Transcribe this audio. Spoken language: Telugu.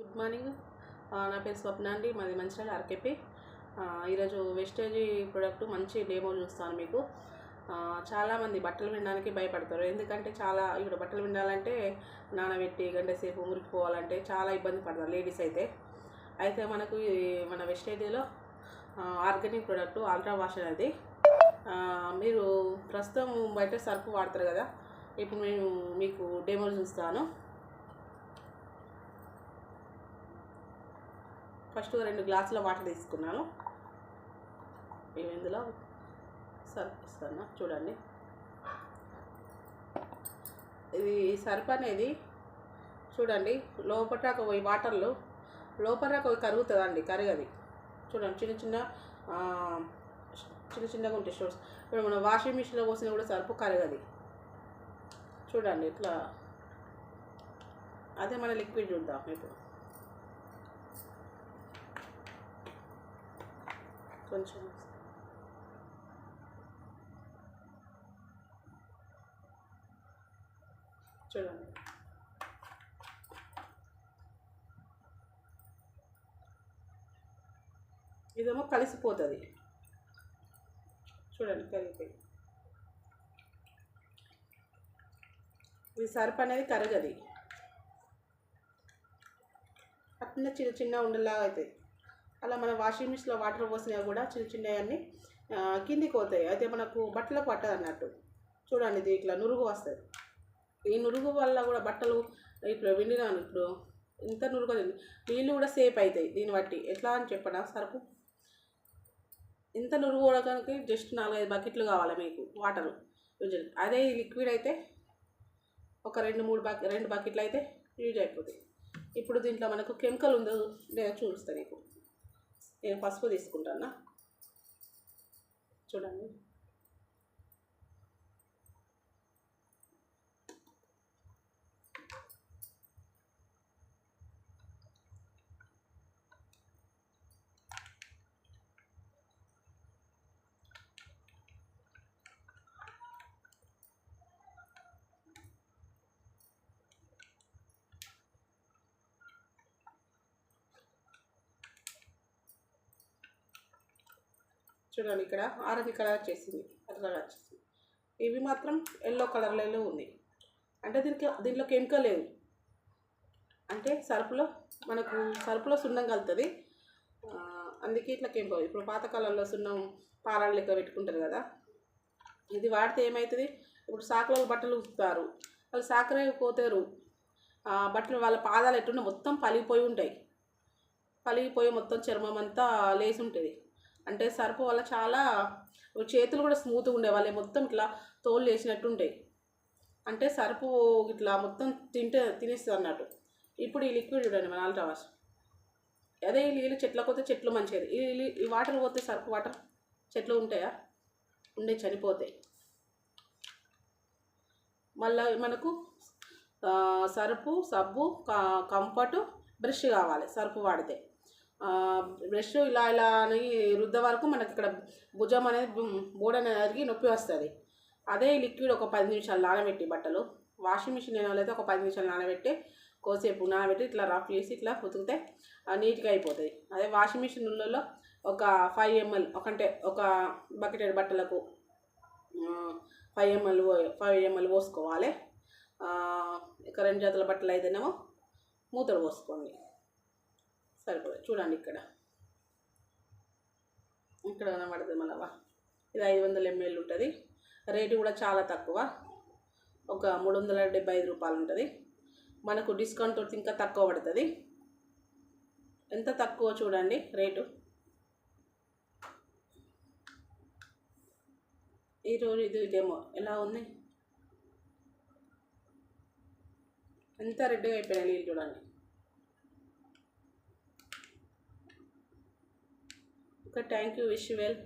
Good morning. నా పేరు స్వప్న అండి. మాది మంచిర్యాల ఆర్కేపీ. ఈరోజు వెస్టేజ్ ప్రోడక్ట్ మంచి డేమో చూస్తాను మీకు. చాలామంది బట్టలు వినడానికి భయపడతారు. ఎందుకంటే చాలా ఇప్పుడు బట్టలు వినాలంటే నానబెట్టి గంట సేపు మురికిపోవాలంటే చాలా ఇబ్బంది పడతారు లేడీస్ అయితే. అయితే మనకు మన వెస్టేజ్లో ఆర్గానిక్ ప్రోడక్ట్ అల్ట్రా వాష్ అనేది మీరు ప్రస్తుతం బయట సర్ఫ్ వాడతారు కదా. ఇప్పుడు నేను మీకు డెమో చూస్తాను. ఫస్ట్ రెండు గ్లాసుల వాటర్ తీసుకున్నాను. ఇవి ఇందులో. సర్ఫ్ ఇస్తాను చూడండి. ఇది సర్ఫ్ అనేది చూడండి లోపల పోయి వాటర్లో లోపల పోయి కరుగుతుందండి కరగది. చూడండి చిన్న చిన్న చిన్న చిన్నగా ఉంటాయి షోర్స్ ఇప్పుడు మనం వాషింగ్ మిషన్లో పోసిన కూడా సర్ఫ్ కరగది. చూడండి ఇట్లా అదే మన లిక్విడ్ చూద్దాం ఇప్పుడు. కొంచెం. చూడండి. ఇదేమో కలిసిపోతుంది. చూడండి కరిగిపోయి ఇది సర్ప్ అనేది కరగది. అట్లా చిన్న చిన్న ఉండలాగా అవుతాయి అలా మన వాషింగ్ మిషన్లో వాటర్ పోసినా కూడా చిన్న చిన్నవన్నీ అన్నీ కిందికి పోతాయి. అయితే మనకు బట్టలకు పట్టదు అన్నట్టు. చూడండి ఇది ఇట్లా నురుగు వస్తుంది. ఈ నురుగు వల్ల కూడా బట్టలు ఇప్పుడు విండినాను ఇప్పుడు. ఇంత నురుగు నీళ్ళు కూడా సేఫ్ అవుతాయి దీన్ని బట్టి. ఎట్లా అని చెప్పనా? సరుకు. ఇంత నురుగు పోవడానికి జస్ట్ నాలుగైదు బకెట్లు కావాలి మీకు వాటర్ అదే ఈ లిక్విడ్ అయితే ఒక రెండు మూడు బకె రెండు బకెట్లు అయితే యూజ్ అయిపోతాయి. ఇప్పుడు దీంట్లో మనకు కెమికల్ ఉందో లేదా చూపిస్తాను నీకు. నేను పసుపు తీసుకుంటానా? చూడండి. చూడండి ఇక్కడ ఆరెంజ్ కలర్ వచ్చేసింది అట్లా వచ్చేసింది ఇవి మాత్రం ఎల్లో కలర్లలో ఉంది. అంటే దీనికి దీంట్లో కెమికల్ లేదు అంటే సరుపులో మనకు సరుపులో సున్నం కలుతుంది అందుకే ఇట్లా కెమికల్ ఇప్పుడు పాతకాలంలో సున్నం పారాలు లెక్క పెట్టుకుంటారు కదా. ఇది వాడితే ఏమవుతుంది ఇప్పుడు సాకులో బట్టలు ఉతుకుతారు. వాళ్ళు సాకరే పోతారు బట్టలు వాళ్ళ పాదాలు ఎట్టున్న మొత్తం పలిగిపోయి ఉంటాయి. పలిగిపోయి మొత్తం చర్మం అంతా లేసి ఉంటుంది. అంటే సర్పు వల్ల చాలా చేతులు కూడా స్మూత్గా ఉండే వాళ్ళే మొత్తం ఇట్లా తోలు వేసినట్టు ఉంటాయి అంటే సర్పు ఇట్లా మొత్తం తింటే తినేస్తుంది అన్నట్టు ఇప్పుడు ఈ లిక్విడ్ చూడండి మన ఆల్ట్రా వాష్ అదే ఈ నీళ్ళు చెట్లకు పోతే చెట్లు మంచిది. ఈ ఈ వాటర్ పోతే సర్పు వాటర్ చెట్లు ఉంటాయా? ఉండే చనిపోతాయి. మళ్ళీ మనకు సర్పు సరుపు సబ్బు కంఫర్ట్ బ్రష్ కావాలి సరుపు వాడితే. బ్రష్ ఇలా ఇలా అని రుద్ద వరకు మనకి ఇక్కడ భుజం అనేది బు- అరిగి నొప్పి వస్తుంది. అదే లిక్విడ్ ఒక పది నిమిషాలు నానబెట్టి బట్టలు. వాషింగ్ మిషన్ అయినా అయితే ఒక పది నిమిషాలు నానబెట్టి కోసేపు నానబెట్టి ఇట్లా రఫ్ చేసి ఇట్లా ఉతికితే నీట్గా అయిపోతుంది. అదే వాషింగ్ మిషన్ ఉళ్ళలో ఒక ఫైవ్ ఎంఎల్ ఒకంటే ఒక బకెటెడ్ బట్టలకు ఫైవ్ ఎంఎల్ ఫైవ్ ఎంఎల్ పోసుకోవాలి. ఆ, ఇక రెండు జతల బట్టలు అయితేనేమో మూతలు పోసుకోండి సరిపోతుంది చూడండి ఇక్కడ. ఇక్కడ కనబడుతుంది మనవా ఇది ఐదు వందల ఎంఎల్ ఉంటుంది. రేటు కూడా చాలా తక్కువ. ఒక మూడు వందల డెబ్బై ఐదు రూపాయలు ఉంటుంది. మనకు డిస్కౌంట్ తోటి ఇంకా తక్కువ పడుతుంది. ఎంత తక్కువ చూడండి రేటు. ఈరోజు ఇది ఇదేమో ఎలా ఉంది? ఎంత రెడ్గా అయిపోయినాయి నీళ్ళు చూడండి. Okay thank you wish well